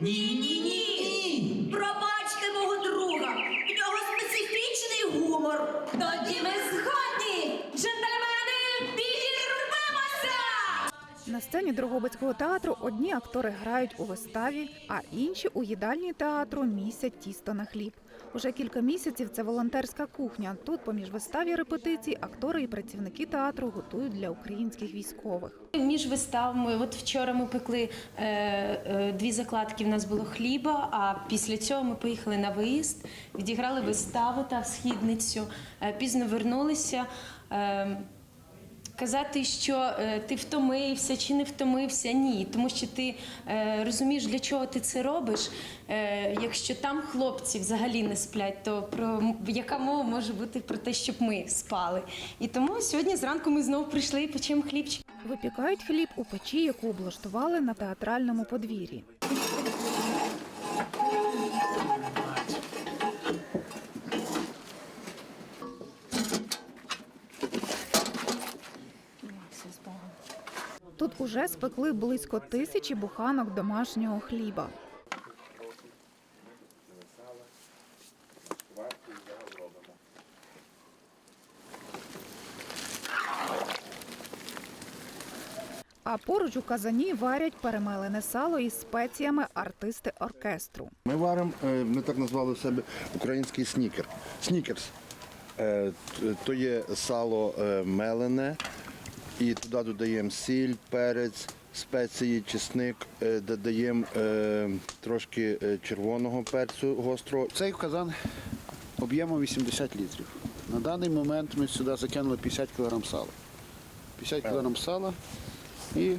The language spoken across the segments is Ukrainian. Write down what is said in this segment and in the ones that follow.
Ні, ні, ні. На сцені Дрогобицького театру одні актори грають у виставі, а інші у їдальні театру місять тісто на хліб. Уже кілька місяців це волонтерська кухня. Тут, поміж виставі репетицій, актори і працівники театру готують для українських військових. Між виставами, от вчора ми пекли е, е, дві закладки. В нас було хліба. А після цього ми поїхали на виїзд, відіграли виставу та східницю. Е, пізно вернулися. Е, Казати, що е, ти втомився чи не втомився, ні, тому що ти е, розумієш, для чого ти це робиш. Е, якщо там хлопці взагалі не сплять, то про яка мова може бути про те, щоб ми спали? І тому сьогодні зранку ми знову прийшли і печемо хлібчик. Випікають хліб у печі, яку облаштували на театральному подвір'ї. Тут уже спекли близько тисячі буханок домашнього хліба. А поруч у казані варять перемелене сало із спеціями артисти оркестру. Ми варимо, е, ми так назвали себе український снікер. Снікерс. Е, То є сало е, мелене, і туди додаємо сіль, перець, спеції, чесник, е, додаємо е, трошки е, червоного перцю гострого. Цей казан об'ємом 80 літрів. На даний момент ми сюди закинули 50 кг сала. 50 кг сала і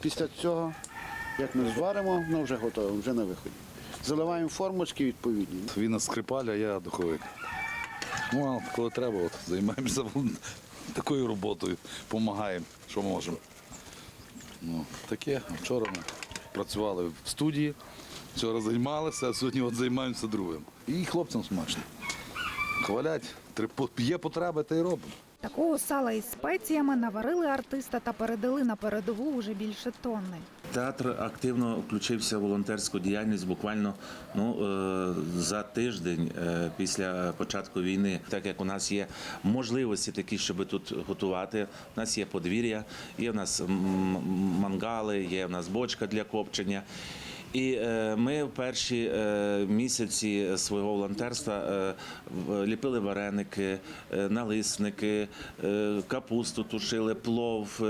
після цього, як ми зваримо, воно вже готове, вже на виході. Заливаємо формочки відповідні. Він скрипаль, а я духовик. Ну, а коли треба, от, займаємося такою роботою, допомагаємо, що можемо. Ну, таке. Вчора ми працювали в студії, вчора займалися, а сьогодні от займаємося другим. І хлопцям смачно. Хвалять, є потреби, та й робимо. Такого сала із спеціями наварили артиста та передали на передову вже більше тонни. Театр активно включився в волонтерську діяльність буквально ну, е, за тиждень е, після початку війни. Так як у нас є можливості такі, щоб тут готувати. У нас є подвір'я, є в нас мангали, є в нас бочка для копчення. І е, ми в перші е, місяці свого волонтерства е, ліпили вареники, налисники, капусту тушили, плов,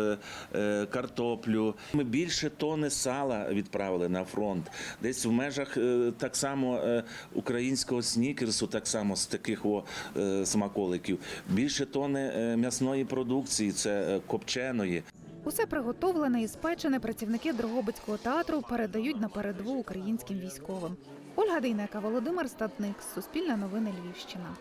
картоплю. Ми більше тони сала відправили на фронт. Десь в межах так само українського снікерсу, так само з таких о, смаколиків. Більше тони м'ясної продукції, це копченої. Усе приготовлене і спечене працівники Дрогобицького театру передають на передову українським військовим. Ольга Дейнека, Володимир Статник, Суспільне новини Львівщина.